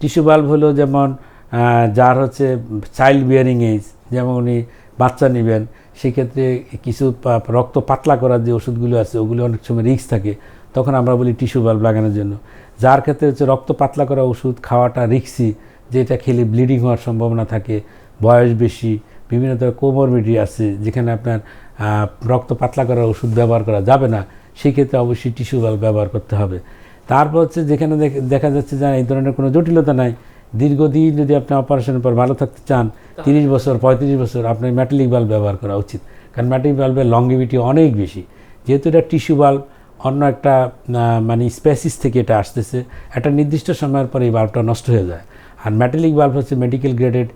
Tissue bulb হলো যেমন যার হচ্ছে চাইল্ড বিয়ারিং এজ, যেমন উনি বাচ্চা নেবেন, সেক্ষেত্রে কিছু রক্ত পাতলা করার যে ওষুধগুলো আছে, ওগুলো অনেক সময় রিস্ক থাকে, তখন আমরা বলি টিস্যু বাল্ব লাগানোর জন্য। যার ক্ষেত্রে হচ্ছে রক্ত পাতলা করা ওষুধ খাওয়াটা রিক্সি যেটা খেলে ব্লিডিং হওয়ার সম্ভাবনা থাকে, বয়স বেশি, বিভিন্ন ধরনের কোমরবিডি আছে, যেখানে আপনার রক্ত পাতলা করার ওষুধ ব্যবহার করা যাবে না, সেক্ষেত্রে অবশ্যই টিস্যু বাল্ব ব্যবহার করতে হবে। তারপর হচ্ছে যেখানে দেখা যাচ্ছে যে এই ধরনের কোনো জটিলতা নাই। দীর্ঘদিন যদি আপনি অপারেশনের পর ভালো থাকতে চান তিরিশ বছর পঁয়ত্রিশ বছর আপনার ম্যাটালিক বাল্ব ব্যবহার করা উচিত। কারণ ম্যাটালিক বাল্বের লংগিভিটি অনেক বেশি। যেহেতু এটা টিস্যু বাল্ব অন্য একটা মানে স্পেসিস থেকে এটা আসতেছে একটা নির্দিষ্ট সময়ের পরে এই বাল্বটা নষ্ট হয়ে যায়। আর মেটালিক বাল্ব হচ্ছে মেডিকেল গ্রেডেড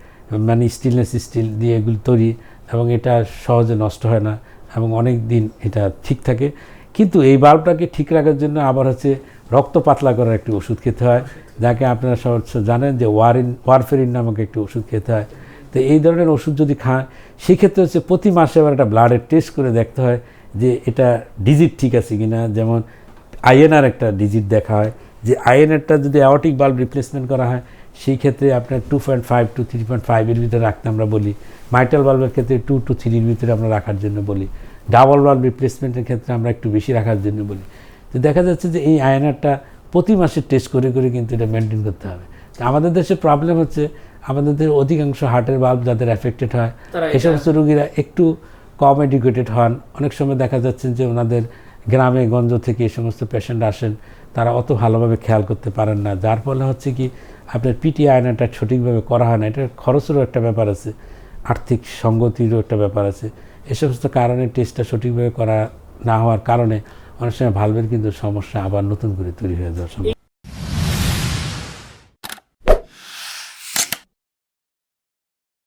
মানে স্টিলনেস স্টিল দিয়ে এগুলো তৈরি এবং এটা সহজে নষ্ট হয় না। এবং অনেক দিন এটা ঠিক থাকে। কিন্তু এই বাল্বটাকে ঠিক রাখার জন্য আবার হচ্ছে রক্ত পাতলা করার একটি ওষুধ খেতে হয়। যাকে আপনারা সহজ জানেন যে ওয়ারিন ওয়ারফেরিন নামক একটি ওষুধ খেতে হয়। তো এই ধরনের ওষুধ যদি খায় সেক্ষেত্রে হচ্ছে প্রতি মাসে আবার একটা ব্লাডের টেস্ট করে দেখতে হয় যে এটা ডিজিট ঠিক আছে কিনা। যেমন আইএনআর একটা ডিজিট দেখা হয়। যে আইএনআরটা যদি অ্যাওটিক বাল্ব রিপ্লেসমেন্ট করা হয় সেই ক্ষেত্রে আপনার two point five two three point ফাইভের ভিতরে রাখতে আমরা বলি। মাইটাল বাল্বের ক্ষেত্রে টু টু থ্রির ভিতরে আমরা রাখার জন্য বলি। ডাবল বাল্ব রিপ্লেসমেন্টের ক্ষেত্রে আমরা একটু বেশি রাখার জন্য বলি। তো দেখা যাচ্ছে যে এই আয়নারটা প্রতি মাসে টেস্ট করে করে কিন্তু এটা মেনটেন করতে হবে। তো আমাদের দেশে প্রবলেম হচ্ছে আমাদের দেশের অধিকাংশ হার্টের বাল্ব যাদের অ্যাফেক্টেড হয় এই সমস্ত রোগীরা একটু কম এডুকেটেড হন। অনেক সময় দেখা যাচ্ছে যে ওনাদের গ্রামে গঞ্জ থেকে এই সমস্ত পেশেন্ট আসেন। তারা অত ভালোভাবে খেয়াল করতে পারেন না। যার ফলে হচ্ছে কি, আপনার পিটি আয়নাটা সঠিকভাবে করা হয় না। এটার খরচেরও একটা ব্যাপার আছে, আর্থিক সঙ্গতিরও একটা ব্যাপার আছে। এ সমস্ত কারণে টেস্টটা সঠিকভাবে করা না হওয়ার কারণে অনেক সময় ভালভের কিন্তু সমস্যা আবার নতুন করে তৈরি হয়ে যাওয়ার